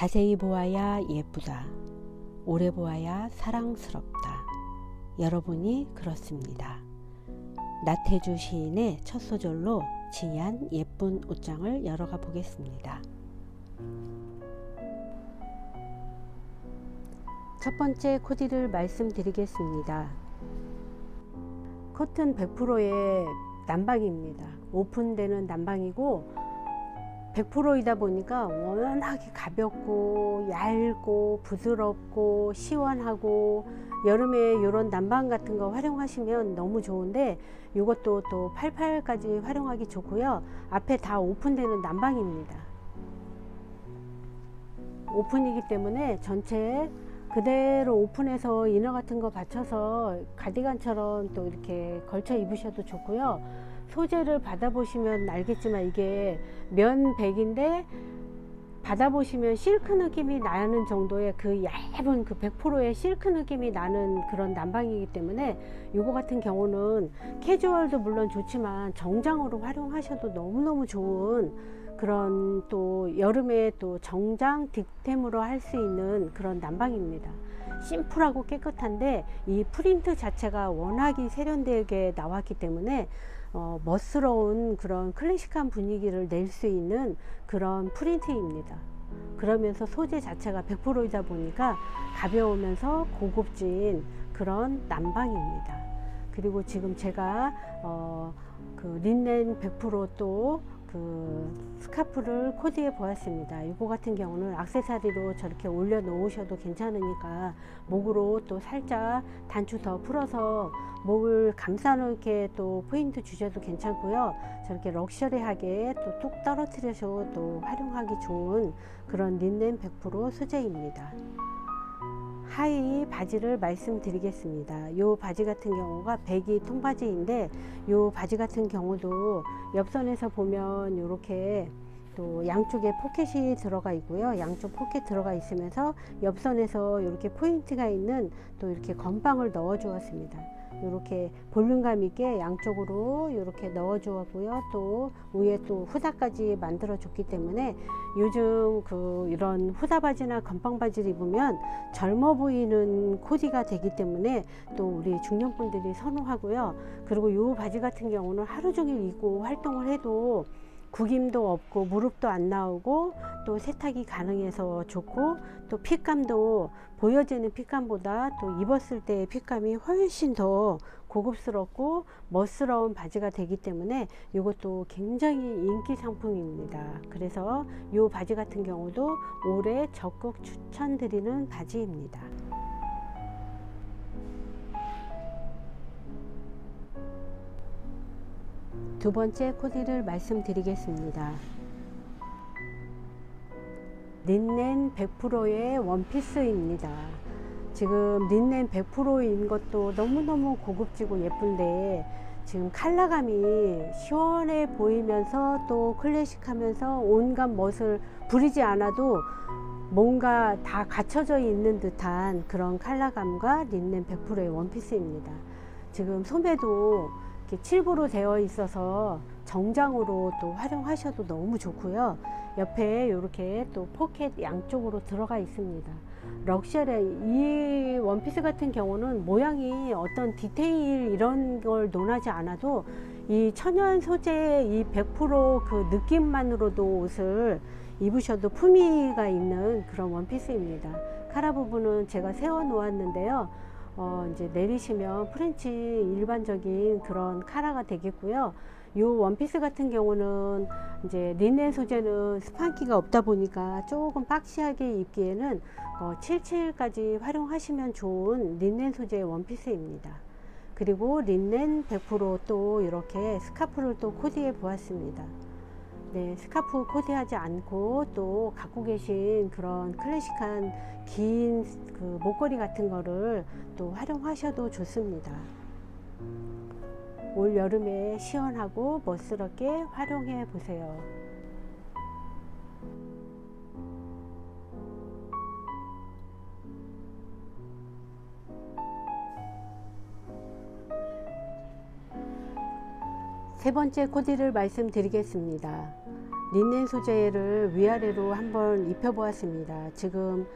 자세히 보아야 예쁘다. 오래 보아야 사랑스럽다. 여러분이 그렇습니다. 나태주 시인의 첫 소절로 지한 예쁜 옷장을 열어가 보겠습니다. 첫 번째 코디를 말씀드리겠습니다. 코튼 100%의 난방입니다. 오픈되는 난방이고 100%이다 보니까 워낙에 가볍고 얇고 부드럽고 시원하고 여름에 이런 난방 같은 거 활용하시면 너무 좋은데 이것도 또 88까지 활용하기 좋고요. 앞에 다 오픈되는 난방입니다. 오픈이기 때문에 전체 그대로 오픈해서 이너 같은 거 받쳐서 가디건처럼 또 이렇게 걸쳐 입으셔도 좋고요. 소재를 받아보시면 알겠지만 이게 면백인데 받아보시면 실크 느낌이 나는 정도의 그 얇은 그 100%의 실크 느낌이 나는 그런 난방이기 때문에 이거 같은 경우는 캐주얼도 물론 좋지만 정장으로 활용하셔도 너무너무 좋은 그런 또 여름에 또 정장 뒷템으로 할 수 있는 그런 난방입니다. 심플하고 깨끗한데 이 프린트 자체가 워낙이 세련되게 나왔기 때문에 어, 멋스러운 그런 클래식한 분위기를 낼 수 있는 그런 프린트입니다. 그러면서 소재 자체가 100%이다 보니까 가벼우면서 고급진 그런 난방입니다. 그리고 지금 제가 어, 그 린넨 100%또 그 스카프를 코디해 보았습니다. 이거 같은 경우는 악세사리로 저렇게 올려 놓으셔도 괜찮으니까 목으로 또 살짝 단추 더 풀어서 목을 감싸 놓게 또 포인트 주셔도 괜찮고요. 저렇게 럭셔리하게 또 뚝 떨어뜨려서 또 활용하기 좋은 그런 린넨 100% 소재입니다. 하의 바지를 말씀드리겠습니다. 요 바지 같은 경우가 배기 통바지인데 요 바지 같은 경우도 옆선에서 보면 이렇게 또 양쪽에 포켓이 들어가 있고요. 양쪽 포켓 들어가 있으면서 옆선에서 이렇게 포인트가 있는 또 이렇게 건빵을 넣어 주었습니다. 이렇게 볼륨감 있게 양쪽으로 이렇게 넣어 주었고요. 또 위에 또 후다까지 만들어 줬기 때문에 요즘 그 이런 후다 바지나 건빵 바지를 입으면 젊어 보이는 코디가 되기 때문에 또 우리 중년분들이 선호하고요. 그리고 이 바지 같은 경우는 하루 종일 입고 활동을 해도 구김도 없고 무릎도 안 나오고 또 세탁이 가능해서 좋고 또 핏감도 보여지는 핏감보다 또 입었을 때의 핏감이 훨씬 더 고급스럽고 멋스러운 바지가 되기 때문에 이것도 굉장히 인기 상품입니다. 그래서 이 바지 같은 경우도 올해 적극 추천드리는 바지입니다. 두 번째 코디를 말씀드리겠습니다. 린넨 100%의 원피스입니다. 지금 린넨 100%인 것도 너무너무 고급지고 예쁜데 지금 컬러감이 시원해 보이면서 또 클래식하면서 온갖 멋을 부리지 않아도 뭔가 다 갖춰져 있는 듯한 그런 컬러감과 린넨 100%의 원피스입니다. 지금 소매도 이렇게 칠부로 되어 있어서 정장으로 또 활용하셔도 너무 좋고요. 옆에 이렇게 또 포켓 양쪽으로 들어가 있습니다. 럭셔리 이 원피스 같은 경우는 모양이 어떤 디테일 이런 걸 논하지 않아도 이 천연 소재 이 100%그 느낌만으로도 옷을 입으셔도 품위가 있는 그런 원피스입니다. 카라 부분은 제가 세워 놓았는데요. 어, 이제 내리시면 프렌치 일반적인 그런 카라가 되겠고요. 이 원피스 같은 경우는 이제 린넨 소재는 스판기가 없다 보니까 조금 박시하게 입기에는 어, 77까지 활용하시면 좋은 린넨 소재의 원피스입니다. 그리고 린넨 100%또 이렇게 스카프를 또 코디해 보았습니다. 네, 스카프 코디하지 않고 또 갖고 계신 그런 클래식한 긴 그 목걸이 같은 거를 또 활용하셔도 좋습니다. 올 여름에 시원하고 멋스럽게 활용해 보세요. 세 번째 코디를 말씀드리겠습니다. 린넨 소재를 위아래로 한번 입혀보았습니다. 지금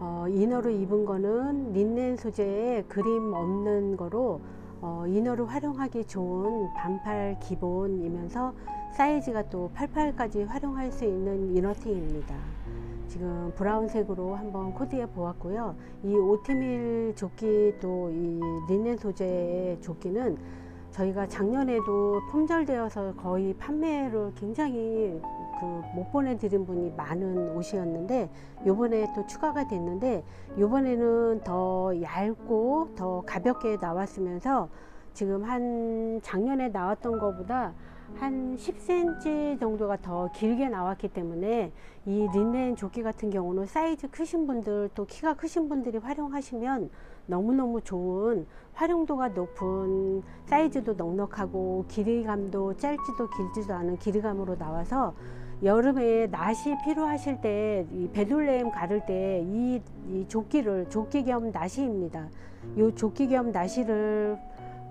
어, 이너로 입은 거는 린넨 소재에 그림 없는 거로 어, 이너로 활용하기 좋은 반팔 기본이면서 사이즈가 또 88까지 활용할 수 있는 이너팅입니다. 지금 브라운색으로 한번 코디해 보았고요. 이 오트밀 조끼 또 이 린넨 소재의 조끼는 저희가 작년에도 품절되어서 거의 판매를 굉장히 그 못 보내드린 분이 많은 옷이었는데 요번에 또 추가가 됐는데 요번에는 더 얇고 더 가볍게 나왔으면서 지금 한 작년에 나왔던 것보다 한 10cm 정도가 더 길게 나왔기 때문에 이 린넨 조끼 같은 경우는 사이즈 크신 분들 또 키가 크신 분들이 활용하시면 너무너무 좋은 활용도가 높은 사이즈도 넉넉하고 길이감도 짧지도 길지도 않은 길이감으로 나와서 여름에 낫이 필요하실 때 이 베들레헴 가를 때이 이 조끼를 조끼 겸 나시입니다. 이 조끼 겸 나시를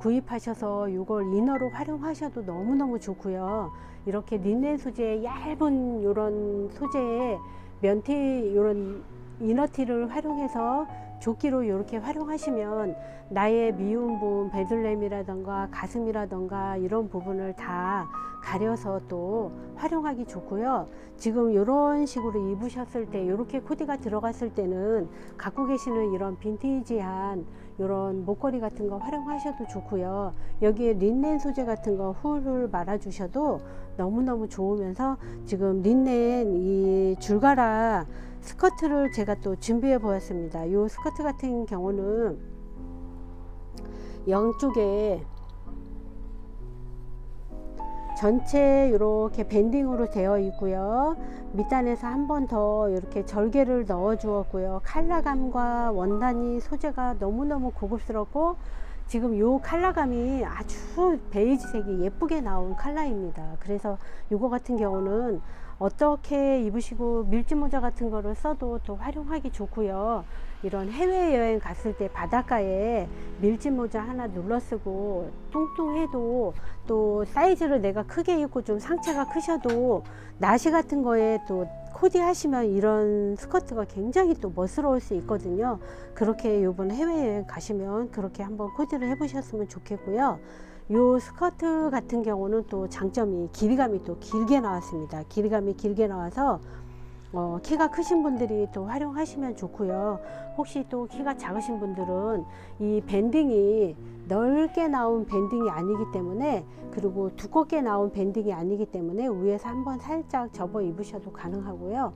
구입하셔서 이걸 이너로 활용하셔도 너무너무 좋고요. 이렇게 린넨 소재의 얇은 이런 소재의 면티 이런 이너티를 활용해서 조끼로 이렇게 활용하시면 나의 미운 부분 베들렘이라던가 가슴이라던가 이런 부분을 다 가려서 또 활용하기 좋고요. 지금 이런 식으로 입으셨을 때 이렇게 코디가 들어갔을 때는 갖고 계시는 이런 빈티지한 이런 목걸이 같은 거 활용하셔도 좋고요. 여기에 린넨 소재 같은 거 훌훌 말아 주셔도 너무너무 좋으면서 지금 린넨 이 줄가라 스커트를 제가 또 준비해 보았습니다. 이 스커트 같은 경우는 양쪽에 전체 이렇게 밴딩으로 되어 있고요. 밑단에서 한 번 더 이렇게 절개를 넣어 주었고요. 컬러감과 원단이 소재가 너무너무 고급스럽고 지금 요 컬러감이 아주 베이지색이 예쁘게 나온 컬러입니다. 그래서 요거 같은 경우는 어떻게 입으시고 밀짚 모자 같은 거를 써도 또 활용하기 좋고요. 이런 해외여행 갔을 때 바닷가에 밀짚 모자 하나 눌러 쓰고 뚱뚱해도 또 사이즈를 내가 크게 입고 좀 상체가 크셔도 나시 같은 거에 또 코디 하시면 이런 스커트가 굉장히 또 멋스러울 수 있거든요. 그렇게 요번 해외여행 가시면 그렇게 한번 코디를 해보셨으면 좋겠고요. 요 스커트 같은 경우는 또 장점이 길이감이 또 길게 나왔습니다. 길이감이 길게 나와서 어, 키가 크신 분들이 또 활용하시면 좋고요. 혹시 또 키가 작으신 분들은 이 밴딩이 넓게 나온 밴딩이 아니기 때문에 그리고 두껍게 나온 밴딩이 아니기 때문에 위에서 한번 살짝 접어 입으셔도 가능하고요.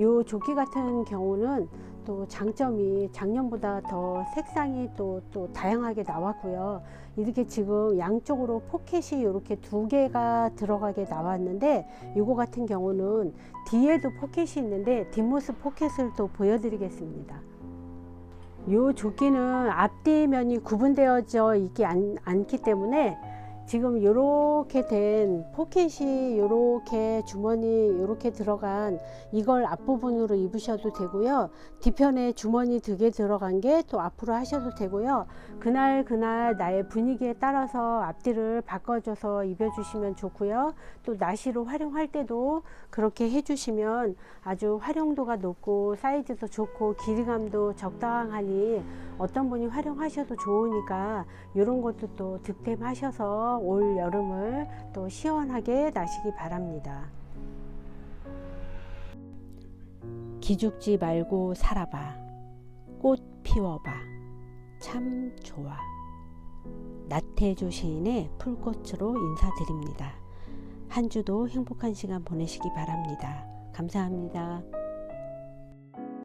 요 조끼 같은 경우는 또 장점이 작년보다 더 색상이 또, 또 다양하게 나왔고요. 이렇게 지금 양쪽으로 포켓이 이렇게 두 개가 들어가게 나왔는데 이거 같은 경우는 뒤에도 포켓이 있는데 뒷모습 포켓을 또 보여드리겠습니다. 이 조끼는 앞뒤면이 구분되어져 있지 않, 않기 때문에 지금 이렇게 된 포켓이 이렇게 주머니 이렇게 들어간 이걸 앞부분으로 입으셔도 되고요. 뒤편에 주머니 두 개 들어간 게 또 앞으로 하셔도 되고요. 그날 그날 나의 분위기에 따라서 앞뒤를 바꿔줘서 입어주시면 좋고요. 또 나시로 활용할 때도 그렇게 해주시면 아주 활용도가 높고 사이즈도 좋고 길이감도 적당하니 어떤 분이 활용하셔도 좋으니까 이런 것도 또 득템하셔서 올 여름을 또 시원하게 나시기 바랍니다. 기죽지 말고 살아봐. 꽃 피워봐. 참 좋아. 나태주 시인의 풀꽃으로 인사드립니다. 한 주도 행복한 시간 보내시기 바랍니다. 감사합니다.